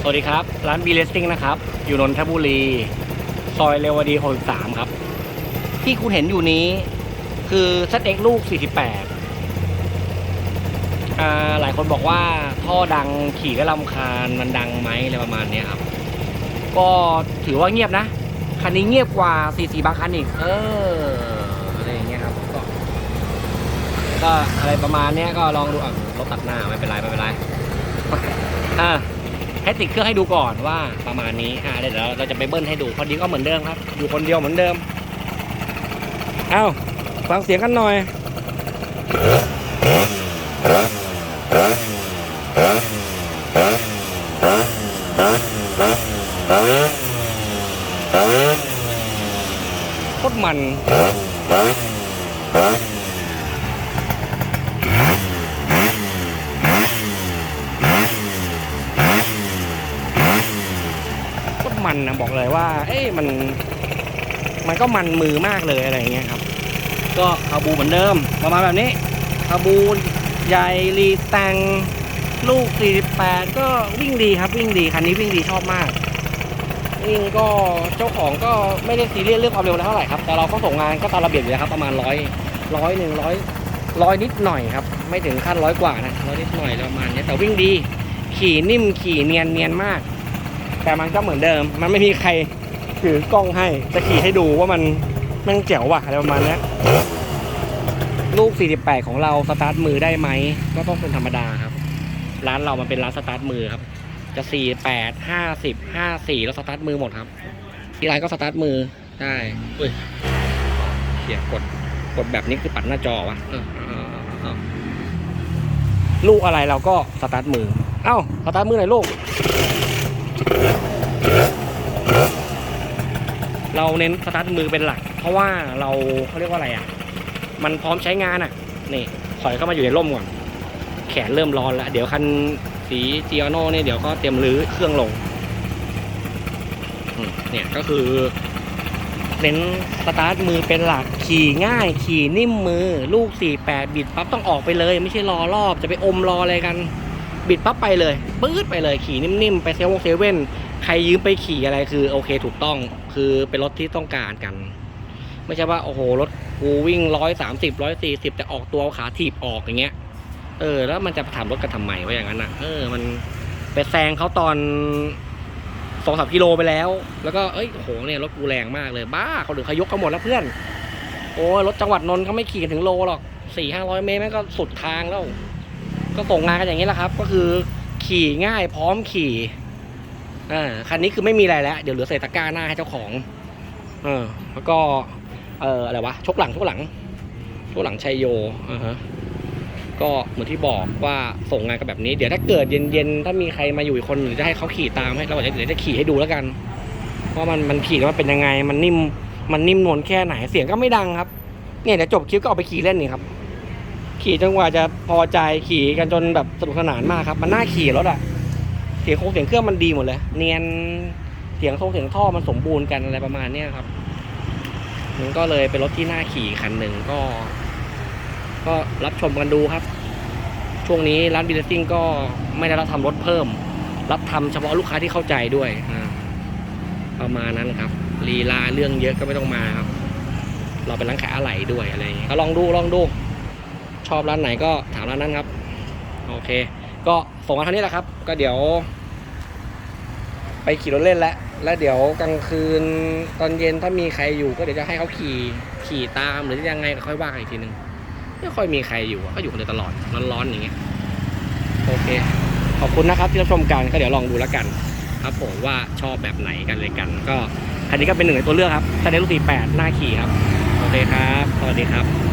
สวัสดีครับ ร้านบีเลสติ้งนะครับ อยู่นนทบุรี ซอยเรวดี 63 ครับ ที่คุณเห็นอยู่นี้ คือ ZX ลูก 48อ่าหลายคนบอกว่าท่อดังขี่ก็ลำคาญมันดังไหมอะไรประมาณนี้ครับ ก็ถือว่าเงียบนะ คันนี้เงียบกว่า 44 บางคันอีก เออ อะไรอย่างเงี้ยครับ ก็ก็อะไรประมาณเนี้ยก็ลองดูอะรถตัดหน้าไม่เป็นไรไม่เป็นไรอ่า ให้ติดเครื่องให้ดูก่อนว่าประมาณนี้อ่าเดี๋ยวเราจะไปเบิ้ลให้ดูพอดีก็เหมือนเดิมครับ อยู่คนเดียวเหมือนเดิมเอ้าฟังเสียงกันหน่อยโคตรมัน โคตร มันนะบอกเลยว่า เอ้ยมัน มันก็มันมือมากเลยอะไรเงี้ยครับ ก็คาบูเหมือนเดิมประมาณแบบนี้คาบูใหญ่รีแตงลูก 48 ก็วิ่งดีครับวิ่งดีคันนี้วิ่งดีชอบมากวิ่งก็เจ้าของก็ไม่ได้ซีเรียสเรื่องความเร็วเท่าไหร่ครับแต่เราก็ส่งงานก็ตามระเบียบอยู่แล้วครับประมาณร้อยร้อยหนึ่งร้อยร้อยนิดหน่อยครับ ไม่ถึงขั้นร้อยกว่านะร้อยนิดหน่อยประมาณเนี้ยแต่วิ่งดี ขี่นิ่มขี่เนียนเนียนมาก แต่มันก็เหมือนเดิม มันไม่มีใครถือกล้องให้จะขี่ให้ดูว่ามันมันเจ๋วว่ะอะไรประมาณนี้ลูก 48 ของเราสตาร์ทมือได้ไหมก็ต้องเป็นธรรมดาครับ ร้านเรามันเป็นร้านสตาร์ทมือครับ จะ 48 50 54 แล้วสตาร์ทมือหมดครับที่ร้านก็สตาร์ทมือได้อุ้ยเขียกดกดแบบนี้คือปัดหน้าจอวะลูกอะไรเราก็สตาร์ทมือ เอ้าสตาร์ทมือหน่อยลูก เราเน้นสตาร์ทมือเป็นหลัก เพราะว่าเราเขาเรียกว่าอะไรอะ มันพร้อมใช้งานอะ นี่ถอยเข้ามาอยู่ในร่มก่อน แขนเริ่มร้อนแล้ว เดี๋ยวคันสีจีอโน่เนี่ยเดี๋ยวก็เตรียมรื้อเครื่องลงเนี่ยก็คือเน้นสตาร์ทมือเป็นหลักขี่ง่าย ขี่นิ่มมือ ลูก 48 บิดปั๊บต้องออกไปเลย ไม่ใช่รอรอบจะไปอมรออะไรกัน บิดปั๊บไปเลยปื๊ดไปเลย ขี่นิ่มๆ ไปเซเว่นเซเว่น ใครยืมไปขี่อะไรคือโอเคถูกต้องคือเป็นรถที่ต้องการกัน ไม่ใช่ว่าโอ้โหรถกูวิ่งร้อยสามสิบร้อยสี่สิบแต่ออกตัวขาถีบออกอย่างเงี้ย เออ แล้วมันจะถามรถกันทำไมว่าอย่างนั้นอะเออ มันไปแซงเขาตอนสองสามกิโลไปแล้ว แล้วก็เอ้ยโอ้โหเนี่ยรถกูแรงมากเลยบ้าเขาถึงเขายกเขาหมดแล้วเพื่อน โอ้รถจังหวัดนนท์เขาไม่ขี่กันถึงโลหรอกสี่ห้าร้อยเมตรแม่งก็สุดทางแล้ว ก็ส่งงานกันอย่างนี้แหละครับ ก็คือขี่ง่ายพร้อมขี่ อ่าคันนี้คือไม่มีอะไรแล้ว เดี๋ยวเหลือใส่ตะกร้าหน้าให้เจ้าของเออแล้วก็เอออะไรวะชกหลังชกหลังชกหลังชัยโยอ่าฮะก็เหมือนที่บอกว่าส่งงานกันแบบนี้ เดี๋ยวถ้าเกิดเย็นๆ ถ้ามีใครมาอยู่อีกคนหรือจะให้เขาขี่ตามให้เราอาจจะเดี๋ยวจะขี่ให้ดูแล้วกันว่ามันมันขี่แล้วมันเป็นยังไง มันนิ่มมันนิ่มนวลแค่ไหนเสียงก็ไม่ดังครับ เนี่ยเดี๋ยวจบคลิปก็เอาไปขี่เล่นนี่ครับ ขี่จนกว่าจะพอใจขี่กันจนแบบสนุกสนานมากครับ มันน่าขี่รถอะ สียงโครงเสียงเครื่องมันดีหมดเลย เนียนเสียงทรงเสียงท่อมันสมบูรณ์กันอะไรประมาณเนี้ยครับมันก็เลยเป็นรถที่น่าขี่คันหนึ่งก็ ก็รับชมกันดูครับ ช่วงนี้ร้านบิลติ้งก็ไม่ได้รับทำรถเพิ่ม รับทำเฉพาะลูกค้าที่เข้าใจด้วยอประมาณนั้นครับลีลาเรื่องเยอะก็ไม่ต้องมาครับ เราเป็นร้านขายอะไหล่ด้วยอะไรอย่างเงี้ยก็ลองดูลองดู ชอบร้านไหนก็ถามร้านนั้นครับ โอเค ก็ส่งมาเท่านี้แหละครับ ก็เดี๋ยว ไปขี่รถเล่นแล้ว แล้วเดี๋ยวกลางคืนตอนเย็นถ้ามีใครอยู่ก็เดี๋ยวจะให้เขาขี่ขี่ตามหรือยังไงก็ค่อยว่ากันอีกทีนึงไม่ค่อยมีใครอยู่ก็อยู่คนเดียวตลอดร้อนๆอย่างเงี้ยโอเค ขอบคุณนะครับที่รับชมกันก็เดี๋ยวลองดูแล้วกัน ครับผมว่าชอบแบบไหนกันเลยกัน ก็คันนี้ก็เป็นหนึ่งในตัวเลือกครับถ้าในรุ่น48หน้าขี่ครับ โอเคครับ สวัสดีครับ